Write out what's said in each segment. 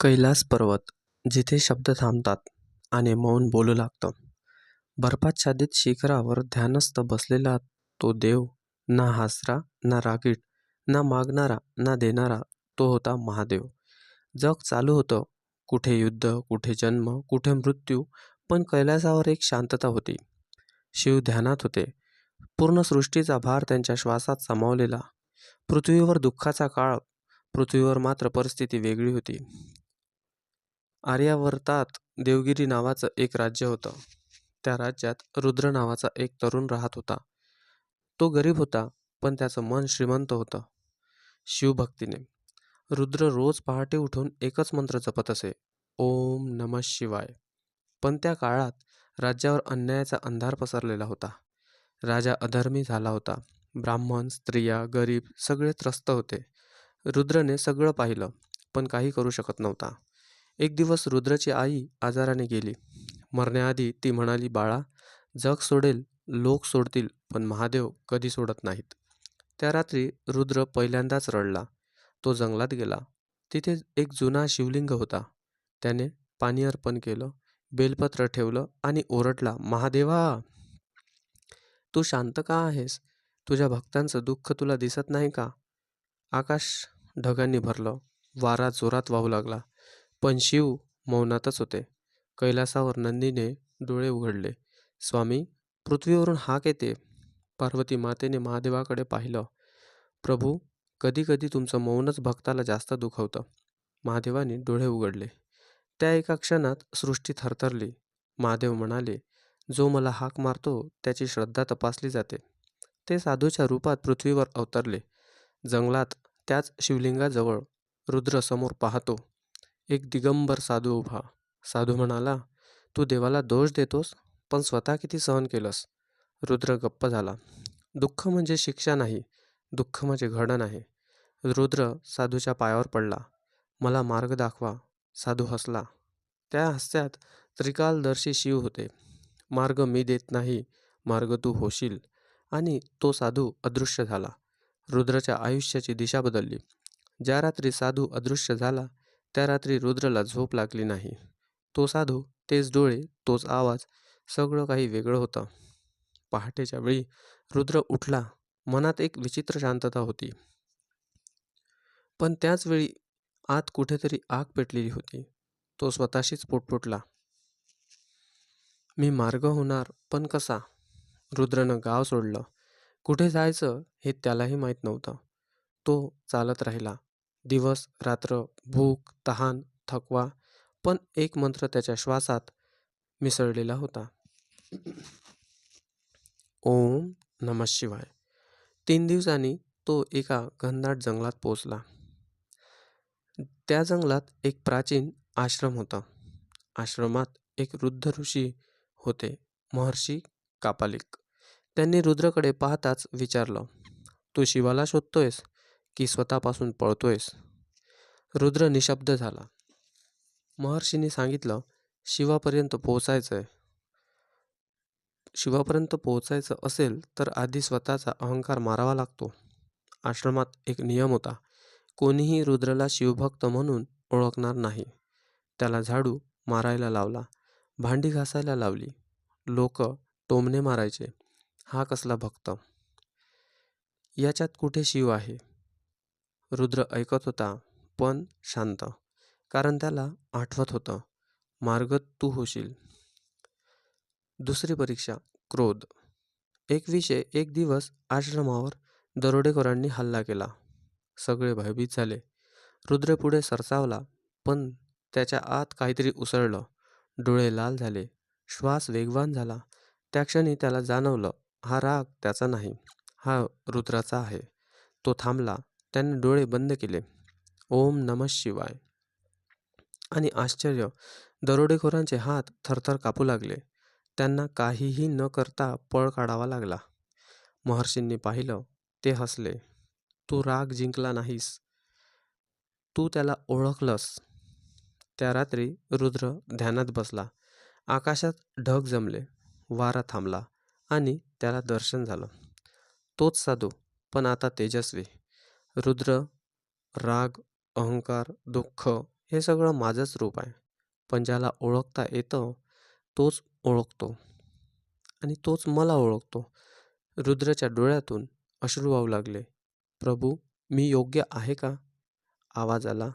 कैलास पर्वत जिथे शब्द थांबतात आणि मौन बोलू लागतं. बर्फाच्छादित शिखरावर ध्यानस्थ बसलेला तो देव ना हासरा ना रागीट ना मागणारा ना देणारा तो होता महादेव. जग चालू होतं. कुठे युद्ध कुठे जन्म कुठे मृत्यू पण कैलासावर एक शांतता होती. शिव ध्यानात होते. पूर्ण सृष्टीचा भार त्यांच्या श्वासात सामावलेला. पृथ्वीवर दुःखाचा काळ पृथ्वीवर मात्र परिस्थिती वेगळी होती. आर्यावर्तात देवगिरी नावाचं एक राज्य होतं. त्या राज्यात रुद्र नावाचा एक तरुण राहत होता. तो गरीब होता पण त्याचं मन श्रीमंत होतं. शिवभक्तीने. रुद्र रोज पहाटे उठून एकच मंत्र जपत असे. ओम नम शिवाय. पण त्या काळात राज्यावर अन्यायाचा अंधार पसरलेला होता. राजा अधर्मी झाला होता. ब्राह्मण स्त्रिया गरीब सगळे त्रस्त होते. रुद्रने सगळं पाहिलं पण काही करू शकत नव्हता. एक दिवस रुद्रची आई आजाराने गेली. मरण्याआधी ती म्हणाली बाळा जग सोडेल लोक सोडतील पण महादेव कधी सोडत नाहीत. त्या रात्री रुद्र पहिल्यांदाच रडला. तो जंगलात गेला. तिथे एक जुना शिवलिंग होता. त्याने पाणी अर्पण केलं बेलपत्र ठेवलं आणि ओरडला महादेवा तू शांत का आहेस? तुझ्या भक्तांचं दुःख तुला दिसत नाही का? आकाश ढगांनी भरलं. वारा जोरात वाहू लागला. पण शिव मौनातच होते. कैलासावर नंदीने डोळे उघडले. स्वामी पृथ्वीवरून हाक येते. पार्वती मातेने महादेवाकडे पाहिलं. प्रभू कधी कधी तुमचं मौनच भक्ताला जास्त दुखवतं. महादेवाने डोळे उघडले. त्या एका क्षणात सृष्टी थरथरली. महादेव म्हणाले जो मला हाक मारतो त्याची श्रद्धा तपासली जाते. ते साधूच्या रूपात पृथ्वीवर अवतरले. जंगलात त्याच शिवलिंगाजवळ रुद्र समोर पाहतो. एक दिगंबर साधू उभा. साधू म्हणाला तू देवाला दोष देतोस पण स्वतः किती सहन केलंस? रुद्र गप्प झाला दुःख म्हणजे शिक्षा नाही दुःख म्हणजे घडण आहे. रुद्र साधूच्या पायावर पडला मला मार्ग दाखवा. साधू हसला. त्या हास्यात त्रिकालदर्शी शिव होते. मार्ग मी देत नाही मार्ग तू होशील. आणि तो साधू अदृश्य झाला. रुद्रच्या आयुष्याची दिशा बदलली. ज्या रात्री साधू अदृश्य झाला त्या रात्री रुद्रला झोप लागली नाही. तो साधू तेच डोळे तोच आवाज सगळं काही वेगळं होतं. पहाटेच्या वेळी रुद्र उठला. मनात एक विचित्र शांतता होती. पण त्याच वेळी आत कुठेतरी आग पेटलेली होती. तो स्वतःशीच पोटपुटला मी मार्ग होणार पण कसा? रुद्रनं गाव सोडलं. कुठे जायचं हे त्यालाही माहीत नव्हतं. तो चालत राहिला. दिवस रात्र भूक तहान थकवा पण एक मंत्र त्याच्या श्वासात मिसळलेला होता. ओम नम शिवाय. तीन दिवसांनी तो एका घनदाट जंगलात पोचला त्या जंगलात एक प्राचीन आश्रम होता. आश्रमात एक वृद्ध ऋषी होते महर्षी कापालिक. त्यांनी रुद्रकडे पाहताच विचारलं तू शिवाला शोधतोयस? की स्वतःपासून पळतोयस? रुद्र निशब्द झाला. महर्षीने सांगितलं शिवापर्यंत पोहोचायचं आहे शिवापर्यंत पोहोचायचं असेल तर आधी स्वतःचा अहंकार मारावा लागतो. आश्रमात एक नियम होता कोणीही रुद्रला शिवभक्त म्हणून ओळखणार नाही. त्याला झाडू मारायला लावला भांडी घासायला लावली लोक टोमणे मारायचे. हा कसला भक्त. याच्यात कुठे शिव आहे? रुद्र ऐकत होता पण शांत कारण त्याला आठवत होतं मार्ग तू होशील. दुसरी परीक्षा क्रोध. एक विषय एक दिवस आश्रमावर दरोडेखोरांनी हल्ला केला. सगळे भयभीत झाले. रुद्र पुढे सरसावला पण त्याच्या आत काहीतरी उसळलं. डोळे लाल झाले. श्वास वेगवान झाला. त्या क्षणी त्याला जाणवलं हा राग त्याचा नाही. हा रुद्राचा आहे. तो थांबला. त्याने डोळे बंद केले. ओम नम शिवाय. आणि आश्चर्य दरोडेखोरांचे हात थरथर कापू लागले. त्यांना काहीही न करता पळ काढावा लागला. महर्षींनी पाहिलं ते हसले. तू राग जिंकला नाहीस. तू त्याला ओळखलंस. त्या रात्री रुद्र ध्यानात बसला. आकाशात ढग जमले. वारा थांबला आणि त्याला दर्शन झालं. तोच साधू पण आता तेजस्वी. रुद्र राग अहंकार दुःख हे सगळं माझंच रूप आहे. पण ज्याला ओळखता येतं तोच ओळखतो. आणि तोच मला ओळखतो. रुद्रच्या डोळ्यातून अश्रू वाहू लागले. प्रभू मी योग्य आहे का? आवाज आला.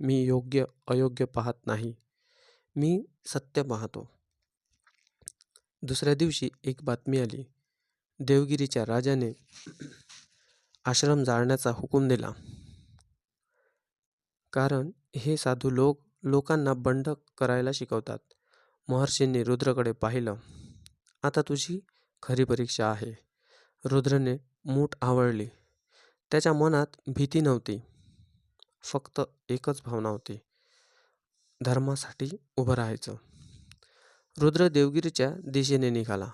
मी योग्य अयोग्य पाहत नाही. मी सत्य पाहतो. दुसऱ्या दिवशी एक बातमी आली. देवगिरीच्या राजाने आश्रम जाळण्याचा हुकूम दिला. कारण हे साधू लोक लोकांना बंड करायला शिकवतात. महर्षींनी रुद्रकडे पाहिलं. आता तुझी खरी परीक्षा आहे. रुद्रने मूठ आवळली. त्याच्या मनात भीती नव्हती. फक्त एकच भावना होती. धर्मासाठी उभं राहायचं. रुद्र देवगिरीच्या दिशेने निघाला.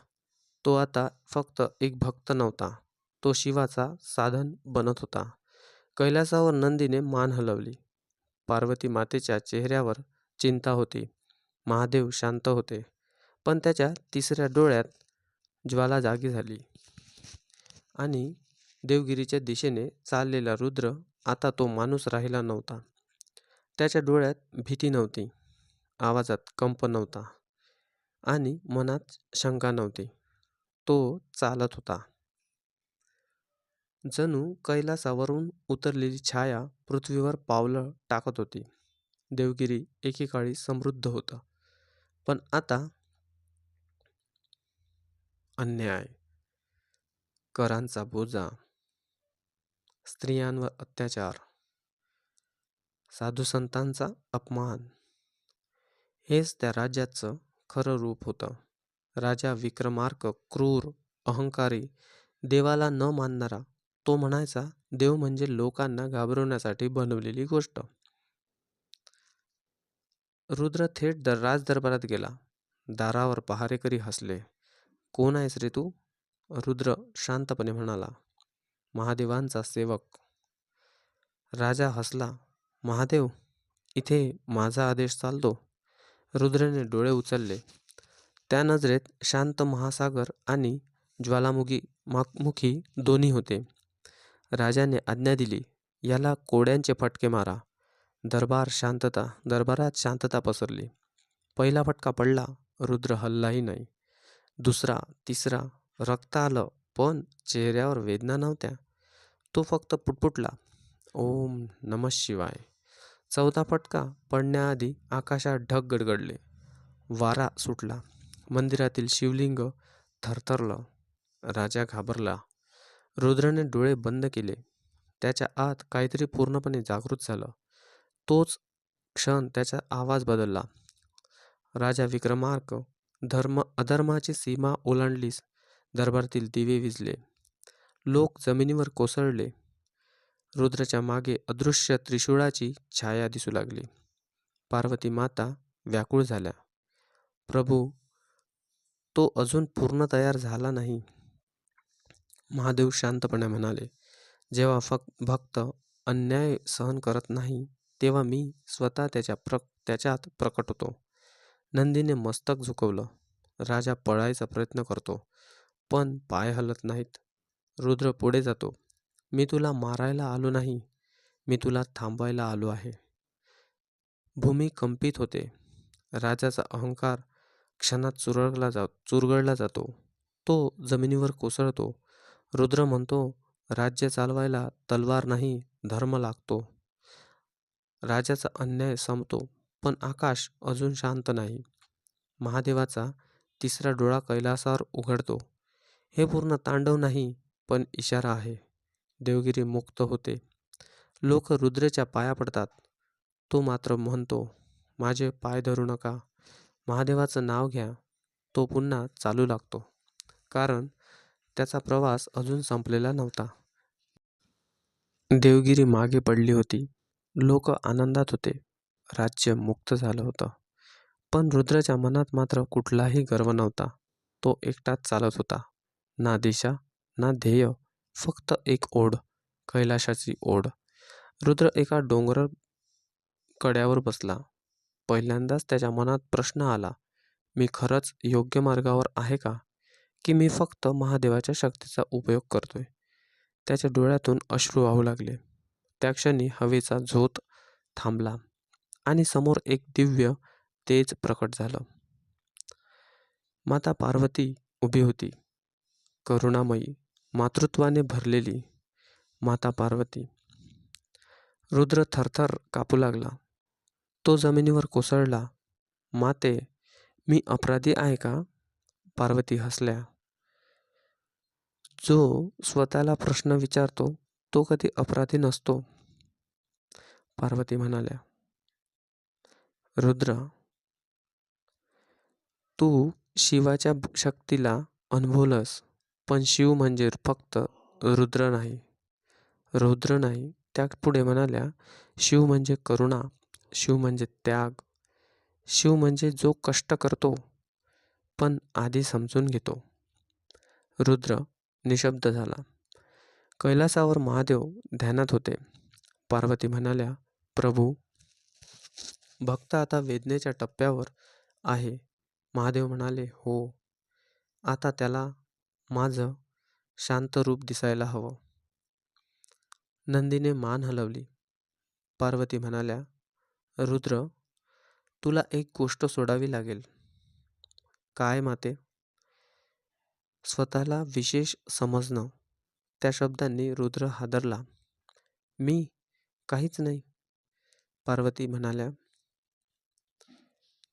तो आता फक्त एक भक्त नव्हता. तो शिवाचा साधन बनत होता. कैलासावर नंदीने मान हलवली. पार्वती मातेच्या चेहऱ्यावर चिंता होती. महादेव शांत होते. पण त्याच्या तिसऱ्या डोळ्यात ज्वाला जागी झाली. आणि देवगिरीच्या दिशेने चाललेला रुद्र आता तो माणूस राहिला नव्हता. त्याच्या डोळ्यात भीती नव्हती. आवाजात कंप नव्हता. आणि मनात शंका नव्हती. तो चालत होता. जणू कैलासावरून उतरलेली छाया पृथ्वीवर पावलं टाकत होती. देवगिरी एकेकाळी समृद्ध होतं. पण आता अन्याय. करांचा बोजा. स्त्रियांवर अत्याचार. साधुसंतांचा अपमान. हेच त्या राज्याचं खरं रूप होतं. राजा विक्रमार्क क्रूर अहंकारी देवाला न मानणारा तो म्हणायचा देव म्हणजे लोकांना घाबरवण्यासाठी बनवलेली गोष्ट. रुद्र थेट दर राजदरबारात गेला. दारावर पहारेकरी हसले. कोण आहेस रे तू? रुद्र शांतपणे म्हणाला. महादेवांचा सेवक. राजा हसला. महादेव इथे माझा आदेश चालतो. रुद्रने डोळे उचलले. त्या नजरेत शांत महासागर आणि ज्वालामुखी मुखी दोन्ही होते. राजाने आज्ञा दिली याला कोड्यांचे फटके मारा. दरबार शांतता दरबारात शांतता पसरली. पहिला फटका पडला रुद्र हल्लाही नाही. दुसरा तिसरा रक्त आलं पण चेहऱ्यावर वेदना नव्हत्या. तो फक्त पुटपुटला ओम नम शिवाय. चौथा फटका पडण्याआधी आकाशात ढग गडगडले. वारा सुटला. मंदिरातील शिवलिंग थरथरलं. राजा घाबरला. रुद्रने डोळे बंद केले. त्याच्या आत काहीतरी पूर्णपणे जागृत झालं. तोच क्षण त्याचा आवाज बदलला. राजा विक्रमार्क धर्म अधर्माची सीमा ओलांडलीस. दरबारातील दिवे विजले. लोक जमिनीवर कोसळले. रुद्राच्या मागे अदृश्य त्रिशूळाची छाया दिसू लागली. पार्वती माता व्याकुळ झाल्या. प्रभू तो अजून पूर्ण तयार झाला नाही. महादेव शांतपणे म्हणाले जेव्हा फक भक्त अन्याय सहन करत नाही तेव्हा मी स्वतः त्याच्या प्र त्याच्यात प्रकट होतो. नंदीने मस्तक झुकवलं. राजा पळायचा प्रयत्न करतो पण पाय हलत नाहीत. रुद्र पुढे जातो. मी तुला मारायला आलो नाही. मी तुला थांबवायला आलो आहे. भूमी कंपित होते. राजाचा अहंकार क्षणात चुरळला जा चुरगळला जातो. तो जमिनीवर कोसळतो. रुद्र म्हणतो राज्य चालवायला तलवार नाही धर्म लागतो. राजाचा अन्याय संपतो पण आकाश अजून शांत नाही. महादेवाचा तिसरा डोळा कैलासावर उघडतो. हे पूर्ण तांडव नाही पण इशारा आहे. देवगिरी मुक्त होते. लोक रुद्रेच्या पाया पडतात. तो मात्र म्हणतो माझे पाय धरू नका. महादेवाचं नाव घ्या. तो पुन्हा चालू लागतो. कारण त्याचा प्रवास अजून संपलेला नव्हता. देवगिरी मागे पडली होती. लोक आनंदात होते. राज्य मुक्त झालं होतं. पण रुद्राच्या मनात मात्र कुठलाही गर्व नव्हता. तो एकटाच चालत होता. ना दिशा ना ध्येय फक्त एक ओढ कैलाशाची ओढ. रुद्र एका डोंगर कड्यावर बसला. पहिल्यांदाच त्याच्या मनात प्रश्न आला मी खरंच योग्य मार्गावर आहे का? की मी फक्त महादेवाच्या शक्तीचा उपयोग करतोय. त्याच्या डोळ्यातून अश्रू वाहू लागले. त्या क्षणी हवेचा झोत थांबला आणि समोर एक दिव्य तेज प्रकट झालं. माता पार्वती उभी होती. करुणामयी मातृत्वाने भरलेली माता पार्वती. रुद्र थरथर कापू लागला. तो जमिनीवर कोसळला. माते मी अपराधी आहे का? पार्वती हसल्या. जो स्वतःला प्रश्न विचारतो तो कधी अपराधी नसतो. पार्वती म्हणाल्या रुद्र तू शिवाच्या शक्तीला अनुभवलंस पण शिव म्हणजे फक्त रुद्र नाही. रुद्र नाही त्या पुढे म्हणाल्या शिव म्हणजे करुणा शिव म्हणजे त्याग शिव म्हणजे जो कष्ट करतो पण आधी समजून घेतो. रुद्र निशब्द झाला. कैलासावर महादेव ध्यानात होते. पार्वती म्हणाल्या प्रभू भक्त आता वेदनेच्या टप्प्यावर आहे. महादेव म्हणाले हो आता त्याला माझं शांत रूप दिसायला हवं. नंदीने मान हलवली. पार्वती म्हणाल्या रुद्र तुला एक गोष्ट सोडावी लागेल. काय माते? स्वतःला विशेष समजणं. त्या शब्दांनी रुद्र हादरला. मी? काहीच नाही. पार्वती म्हणाल्या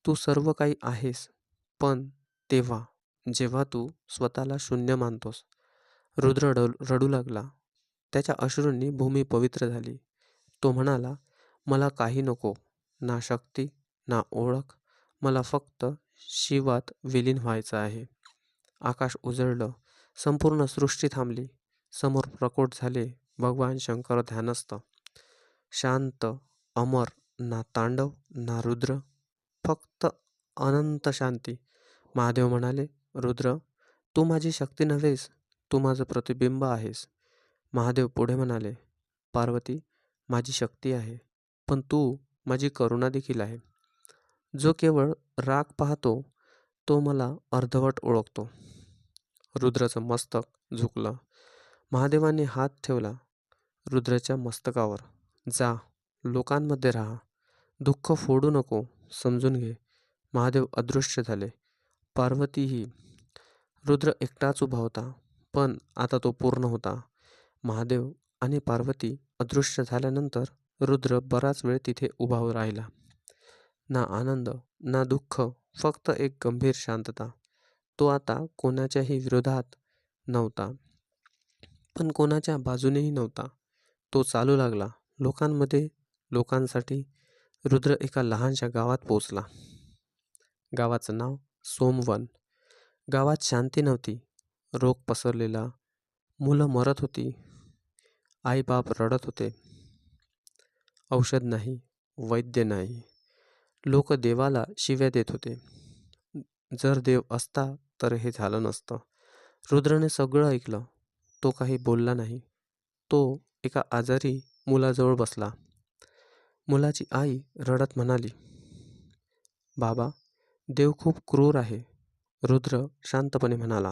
तू सर्व काही आहेस पण तेव्हा जेव्हा तू स्वतःला शून्य मानतोस. रुद्र रडू लागला. त्याच्या अश्रूंनी भूमी पवित्र झाली. तो म्हणाला मला काही नको. ना शक्ती ना ओळख. मला फक्त शिवात विलीन व्हायचं आहे. आकाश उजळलं संपूर्ण सृष्टी थांबली. समोर प्रकोट झाले भगवान शंकर ध्यानस्थ. शांत अमर ना तांडव ना रुद्र फक्त अनंत शांती. महादेव म्हणाले रुद्र तू माझी शक्ती नव्हेस तू माझं प्रतिबिंब आहेस. महादेव पुढे म्हणाले पार्वती माझी शक्ती आहे पण तू माझी करुणा देखील आहे. जो केवळ राग पाहतो तो मला अर्धवट ओळखतो. रुद्राचं मस्तक झुकलं. महादेवाने हात ठेवला रुद्राच्या मस्तकावर. जा लोकांमध्ये राहा. दुःख फोडू नको समजून घे. महादेव अदृश्य झाले. पार्वतीही रुद्र एकटाच उभा होता पण आता तो पूर्ण होता. महादेव आणि पार्वती अदृश्य झाल्यानंतर रुद्र बराच वेळ तिथे उभा राहिला. ना आनंद ना दुःख फक्त एक गंभीर शांतता. तो आता कोणाच्याही विरोधात नव्हता. पण कोणाच्या बाजूनेही नव्हता. तो चालू लागला. लोकांमध्ये लोकांसाठी रुद्र एका लहानशा गावात पोचला गावाचं नाव सोमवन. गावात शांती नव्हती. रोग पसरलेला. मुलं मरत होती. आईबाप रडत होते. औषध नाही वैद्य नाही. लोक देवाला शिव्या देत होते. जर देव असता तर हे झालं नसतं. रुद्रने सगळं ऐकलं. तो काही बोलला नाही. तो एका आजारी मुलाजवळ बसला. मुलाची आई रडत म्हणाली बाबा देव खूप क्रूर आहे. रुद्र शांतपणे म्हणाला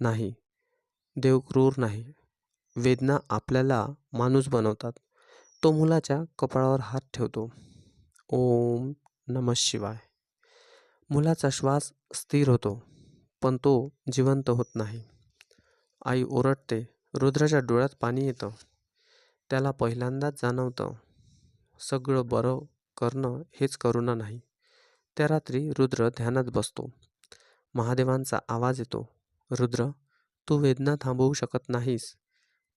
नाही देव क्रूर नाही. वेदना आपल्याला माणूस बनवतात. तो मुलाच्या कपाळावर हात ठेवतो. ओम नम शिवाय. मुलाचा श्वास स्थिर होतो पण तो जिवंत होत नाही. आई ओरडते रुद्राच्या डोळ्यात पाणी येतं. त्याला पहिल्यांदाच जाणवतं सगळं बरं करणं हेच करुणा नाही. त्या रात्री रुद्र ध्यानात बसतो. महादेवांचा आवाज येतो रुद्र तू वेदना थांबवू शकत नाहीस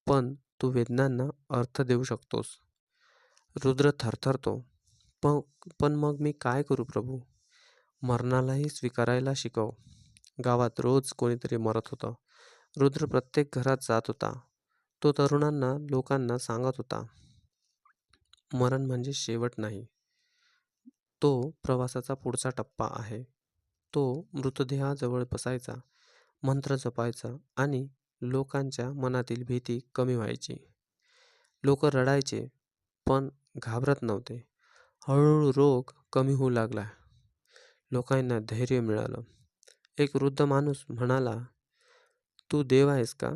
पण तू वेदनांना अर्थ देऊ शकतोस. रुद्र थरथरतो पण पण मग मी काय करू प्रभू? मरणालाही स्वीकारायला शिकव. गावात रोज कोणीतरी मरत होतं. रुद्र प्रत्येक घरात जात होता. तो तरुणांना लोकांना सांगत होता. मरण म्हणजे शेवट नाही. तो प्रवासाचा पुढचा टप्पा आहे. तो मृतदेहाजवळ बसायचा मंत्र जपायचा आणि लोकांच्या मनातील भीती कमी व्हायची. लोक रडायचे पण घाबरत नव्हते. हळूहळू रोग कमी होऊ लागला. लोकांना धैर्य मिळालं. एक वृद्ध माणूस म्हणाला तू देव आहेस का?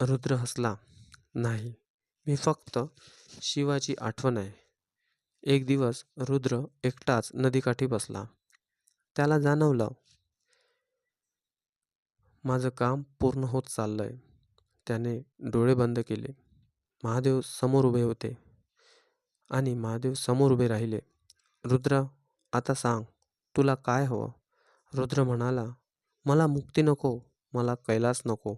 रुद्र हसला नाही मी फक्त शिवाची आठवण आहे. एक दिवस रुद्र एकटाच नदीकाठी बसला. त्याला जाणवलं माझं काम पूर्ण होत चाललंय. त्याने डोळे बंद केले. महादेव समोर उभे होते. आणि महादेव समोर उभे राहिले. रुद्र आता सांग तुला काय हवं? रुद्र म्हणाला मला मुक्ती नको मला कैलास नको.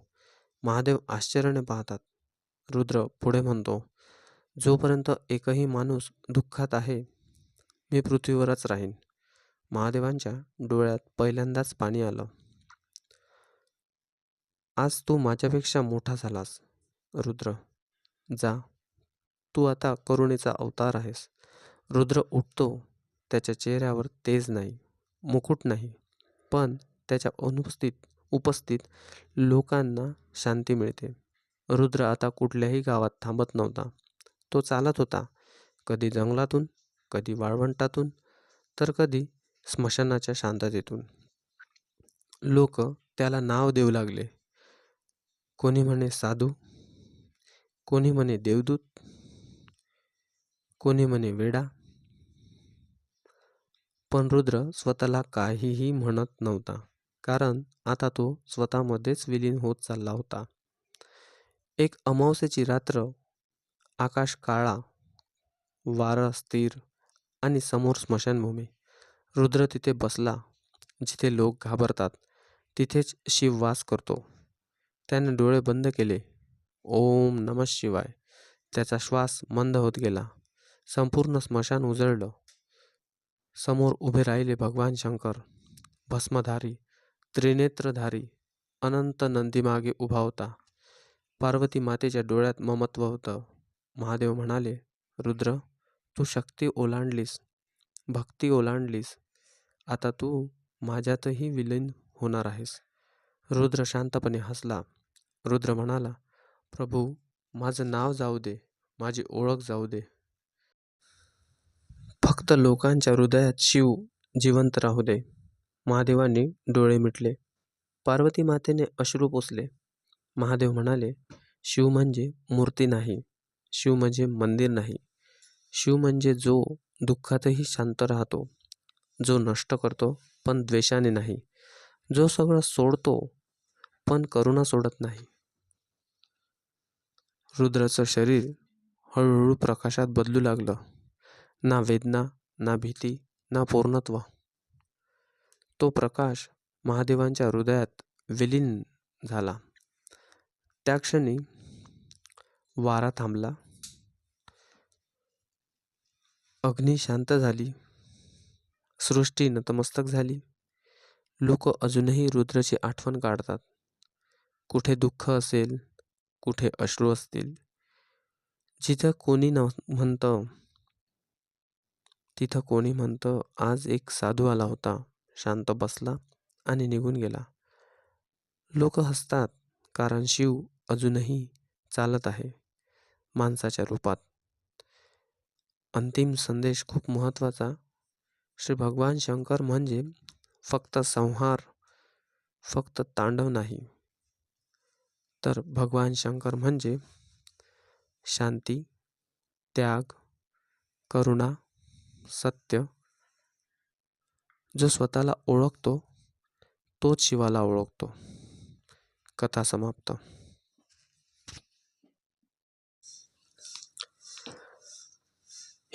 महादेव आश्चर्याने पाहतात. रुद्र पुढे म्हणतो जोपर्यंत एकही माणूस दुःखात आहे मी पृथ्वीवरच राहीन. महादेवांच्या डोळ्यात पहिल्यांदाच पाणी आलं. आज तू माझ्यापेक्षा मोठा झालास. रुद्र जा तू आता करुणेचा अवतार आहेस. रुद्र उठतो. त्याच्या चेहऱ्यावर तेज नाही मुकुट नाही पण त्याच्या अनुपस्थित उपस्थित लोकांना शांती मिळते. रुद्र आता कुठल्याही गावात थांबत नव्हता. तो चालत होता. कधी जंगलातून कधी वाळवंटातून तर कधी स्मशानाच्या शांततेतून. लोक त्याला नाव देऊ लागले. कोणी म्हणे साधू? कोणी म्हणे देवदूत? कोणी म्हणे वेडा. पण रुद्र स्वतःला काहीही म्हणत नव्हता कारण आता तो स्वतःमध्येच विलीन होत चालला होता. एक अमावस्येची रात्र आकाश काळा वारं स्थिर आणि समोर स्मशानभूमी. रुद्र तिथे बसला जिथे लोक घाबरतात तिथेच शिव वास करतो. त्याने डोळे बंद केले. ओम नम शिवाय त्याचा श्वास मंद होत गेला. संपूर्ण स्मशान उजळलं. समोर उभे राहिले भगवान शंकर. भस्मधारी त्रिनेत्रधारी अनंत नंदीमागे उभा होता. पार्वती मातेच्या डोळ्यात ममत्व होतं. महादेव म्हणाले रुद्र तू शक्ती ओलांडलीस. भक्ती ओलांडलीस. आता तू माझ्यातही विलीन होणार आहेस. रुद्र शांतपणे हसला. रुद्र म्हणाला प्रभू माझं नाव जाऊ दे. माझी ओळख जाऊ दे. फक्त लोकांच्या हृदयात शिव जिवंत राहू दे. महादेवांनी डोळे मिटले. पार्वती मातेने अश्रू पोचले महादेव म्हणाले शिव म्हणजे मूर्ती नाही. शिव म्हणजे मंदिर नाही. शिव म्हणजे जो दुःखातही शांत राहतो जो नष्ट करतो पण द्वेषाने नाही. जो सगळं सोडतो पण करुणा सोडत नाही. रुद्राचं शरीर हळूहळू प्रकाशात बदलू लागलं. ना वेदना ना भीती ना पूर्णत्व. तो प्रकाश महादेवांच्या हृदयात विलीन झाला. त्या क्षणी वारा थांबला. अग्नी शांत झाली. सृष्टी नतमस्तक झाली. लोक अजूनही रुद्राची आठवण काढतात. कुठे दुःख असेल कुठे अश्रू असतील. जिथं कोणी न म्हणतं तिथं कोणी म्हणतं आज एक साधू आला होता. शांत बसला आणि निघून गेला. लोक हसतात कारण शिव अजूनही चालत आहे माणसाच्या रूपात. अंतिम संदेश खूप महत्त्वाचा. श्री भगवान शंकर म्हणजे फक्त संहार फक्त तांडव नाही. तर भगवान शंकर म्हणजे शांती त्याग करुणा सत्य जो स्वतःला ओळखतो तोच शिवाला ओळखतो. कथा समाप्त.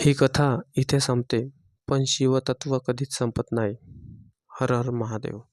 ही कथा इथे संपते पण शिवतत्व कधीच संपत नाही. हर हर महादेव.